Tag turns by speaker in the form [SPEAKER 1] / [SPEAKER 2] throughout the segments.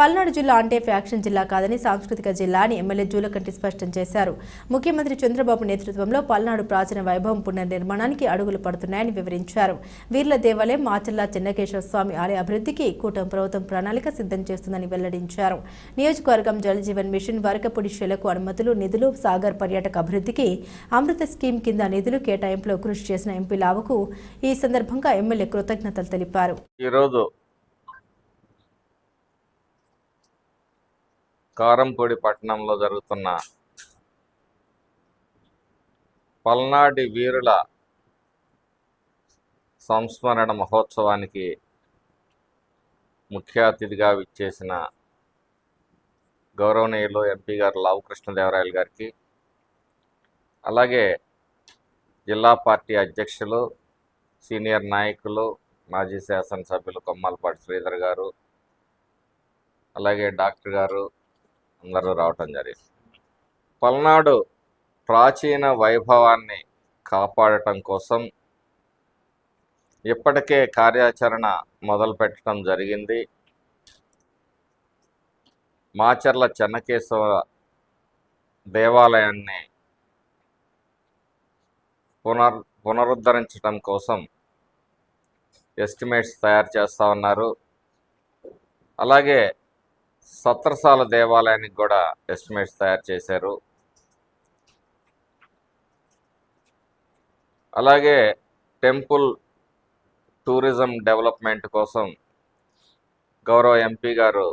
[SPEAKER 1] పల్నాడు జిల్లా అంటే ఫ్యాక్షన్ జిల్లా కాదని సాంస్కృతిక జిల్లా అని ఎమ్మెల్యే జూలకంటి స్పష్టం చేశారు. ముఖ్యమంత్రి చంద్రబాబు నేతృత్వంలో పల్నాడు ప్రాచీన వైభవం పునర్నిర్మాణానికి అడుగులు పడుతున్నాయని వివరించారు. వీర్ల దేవాలయం మాచల్లా చెన్నకేశ్వర స్వామి ఆలయ అభివృద్ధికి కూటమి ప్రభుత్వం ప్రణాళిక సిద్ధం చేస్తుందని వెల్లడించారు. నియోజకవర్గం జల్ జీవన్ మిషన్ వరకపొడి శిలకు అనుమతులు నిధులు సాగర్ పర్యాటక అభివృద్ధికి అమృత స్కీమ్ కింద నిధులు కేటాయింపులో కృషి చేసిన ఎంపీ లావుకు ఈ సందర్భంగా ఎమ్మెల్యే కృతజ్ఞతలు తెలిపారు.
[SPEAKER 2] ఈరోజు కారంపూడి పట్టణంలో జరుగుతున్న పల్నాటి వీరుల సంస్మరణ మహోత్సవానికి ముఖ్య అతిథిగా విచ్చేసిన గౌరవనీయులు ఎంపీ గారు లావు కృష్ణదేవరాయలు గారికి అలాగే జిల్లా పార్టీ అధ్యక్షులు సీనియర్ నాయకులు మాజీ శాసనసభ్యులు కొమ్మలపాటి శ్రీధర్ గారు అలాగే డాక్టర్ గారు అందరూ రావటం జరిగింది. పల్నాడు ప్రాచీన వైభవాన్ని కాపాడటం కోసం ఇప్పటికే కార్యాచరణ మొదలు పెట్టడం జరిగింది. మాచర్ల చెన్నకేశవ దేవాలయాన్ని పునర్ పునరుద్ధరించడం కోసం ఎస్టిమేట్స్ తయారు చేస్తూ ఉన్నారు. అలాగే సత్రసాల దేవాలయానికి కూడా ఎస్టిమేట్స్ తయారు చేశారు. అలాగే టెంపుల్ టూరిజం డెవలప్మెంట్ కోసం గౌరవ ఎంపీ గారు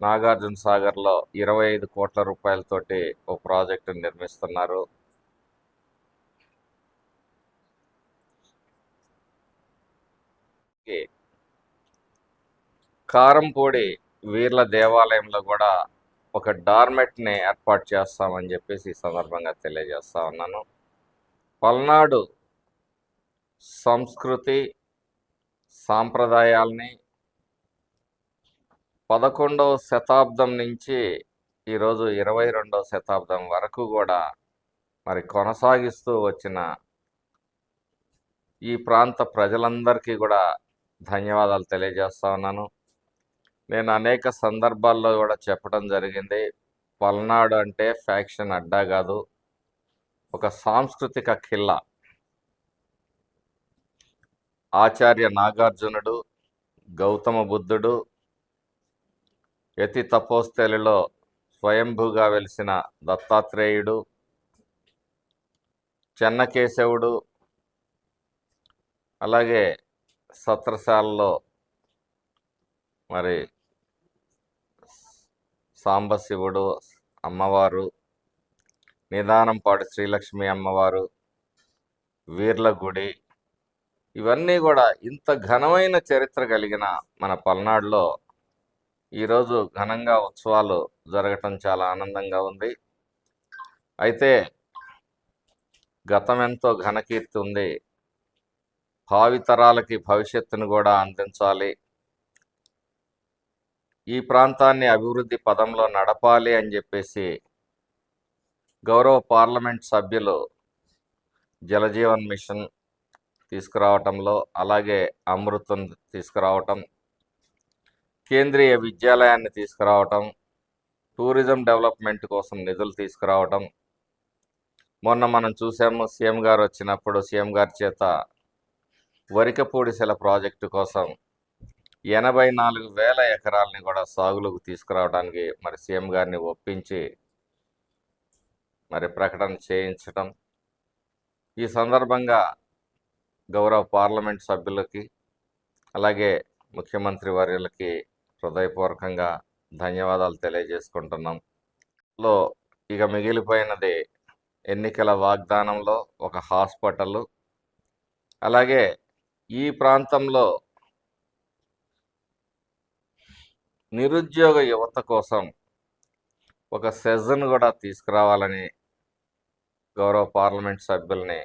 [SPEAKER 2] నాగార్జున సాగర్లో ఇరవై ఐదు కోట్ల రూపాయలతోటి ఓ ప్రాజెక్టు నిర్మిస్తున్నారు. ఈ కారంపూడి వీర్ల దేవాలయంలో కూడా ఒక డార్మెట్ని ఏర్పాటు చేస్తామని చెప్పేసి ఈ సందర్భంగా తెలియజేస్తా ఉన్నాను. పల్నాడు సంస్కృతి సాంప్రదాయాల్ని పదకొండవ శతాబ్దం నుంచి ఈరోజు ఇరవై రెండవ శతాబ్దం వరకు కూడా మరి కొనసాగిస్తూ వచ్చిన ఈ ప్రాంత ప్రజలందరికీ కూడా ధన్యవాదాలు తెలియజేస్తా ఉన్నాను. నేను అనేక సందర్భాల్లో కూడా చెప్పడం జరిగింది. పల్నాడు అంటే ఫ్యాక్షన్ అడ్డా కాదు. ఒక సాంస్కృతిక ఖిల్లా. ఆచార్య నాగార్జునుడు గౌతమ బుద్ధుడు యతి తపోస్థలిలో స్వయంభూగా వెలిసిన దత్తాత్రేయుడు చెన్నకేశవుడు అలాగే సత్రశాలలో మరి సాంబశివుడు అమ్మవారు నిదానంపాటి శ్రీలక్ష్మి అమ్మవారు వీర్ల గుడి ఇవన్నీ కూడా ఇంత ఘనమైన చరిత్ర కలిగిన మన పల్నాడులో ఈరోజు ఘనంగా ఉత్సవాలు జరగటం చాలా ఆనందంగా ఉంది. అయితే గతం ఎంతో ఘనకీర్తి ఉంది. భావితరాలకి భవిష్యత్తును కూడా అందించాలి. ఈ ప్రాంతాన్ని అభివృద్ధి పదంలో నడపాలి అని చెప్పేసి గౌరవ పార్లమెంట్ సభ్యులు జలజీవన్ మిషన్ తీసుకురావటంలో అలాగే అమృతం తీసుకురావటం కేంద్రీయ విద్యాలయాన్ని తీసుకురావటం టూరిజం డెవలప్మెంట్ కోసం నిధులు తీసుకురావటం. మొన్న మనం చూసాము సీఎం గారు వచ్చినప్పుడు సీఎం గారి చేత వరికపూడిశల ప్రాజెక్టు కోసం ఎనభై నాలుగు వేల ఎకరాలని కూడా సాగులోకి తీసుకురావడానికి మరి సీఎం గారిని ఒప్పించి మరి ప్రకటన చేయించటం. ఈ సందర్భంగా గౌరవ పార్లమెంట్ సభ్యులకి అలాగే ముఖ్యమంత్రి వర్యులకి హృదయపూర్వకంగా ధన్యవాదాలు తెలియజేసుకుంటున్నాం. లో ఇక మిగిలిపోయినది ఎన్నికల వాగ్దానంలో ఒక హాస్పిటల్ అలాగే ఈ ప్రాంతంలో నిరుద్యోగ యువత కోసం ఒక సెజన్ కూడా తీసుకురావాలని గౌరవ పార్లమెంట్ సభ్యుల్ని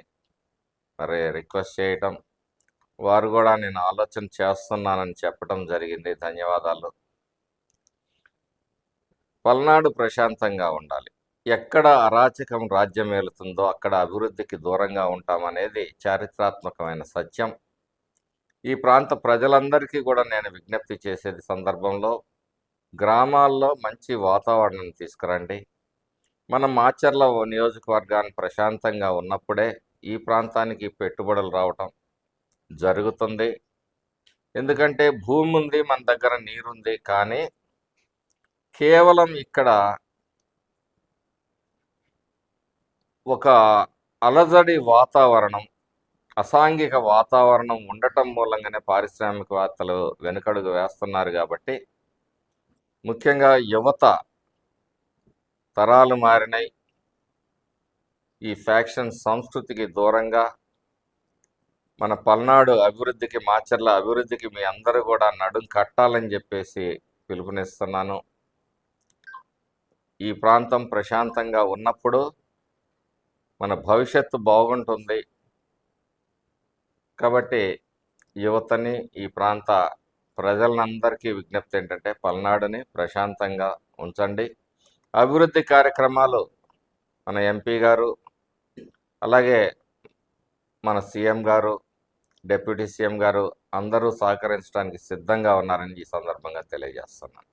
[SPEAKER 2] మరి రిక్వెస్ట్ చేయటం వారు కూడా నేను ఆలోచన చేస్తున్నానని చెప్పడం జరిగింది. ధన్యవాదాలు. పల్నాడు ప్రశాంతంగా ఉండాలి. ఎక్కడ అరాచకం రాజ్యం ఏలుతుందో అక్కడ అభివృద్ధికి దూరంగా ఉంటామనేది చారిత్రాత్మకమైన సత్యం. ఈ ప్రాంత ప్రజలందరికీ కూడా నేను విజ్ఞప్తి చేసేది సందర్భంలో గ్రామాల్లో మంచి వాతావరణం తీసుకురండి. మన మాచర్ల నియోజకవర్గాన్ని ప్రశాంతంగా ఉన్నప్పుడే ఈ ప్రాంతానికి పెట్టుబడులు రావటం జరుగుతుంది. ఎందుకంటే భూమి ఉంది మన దగ్గర నీరుంది కానీ కేవలం ఇక్కడ ఒక అలజడి వాతావరణం అసాంఘిక వాతావరణం ఉండటం మూలంగానే పారిశ్రామికవేత్తలు వెనుకడుగు వేస్తున్నారు కాబట్టి ముఖ్యంగా యువత తరాలు మారినాయి ఈ ఫ్యాక్షన్ సంస్కృతికి దూరంగా మన పల్నాడు అభివృద్ధికి మాచర్ల అభివృద్ధికి మీ అందరూ కూడా నడుం కట్టాలని చెప్పేసి పిలుపునిస్తున్నాను. ఈ ప్రాంతం ప్రశాంతంగా ఉన్నప్పుడు మన భవిష్యత్తు బాగుంటుంది. కాబట్టి యువతని ఈ ప్రాంత ప్రజలందరికీ విజ్ఞప్తి ఏంటంటే పల్నాడుని ప్రశాంతంగా ఉంచండి. అభివృద్ధి కార్యక్రమాలు మన ఎంపీ గారు అలాగే మన సీఎం గారు డిప్యూటీ సీఎం గారు అందరూ సహకరించడానికి సిద్ధంగా ఉన్నారని ఈ సందర్భంగా తెలియజేస్తున్నాను.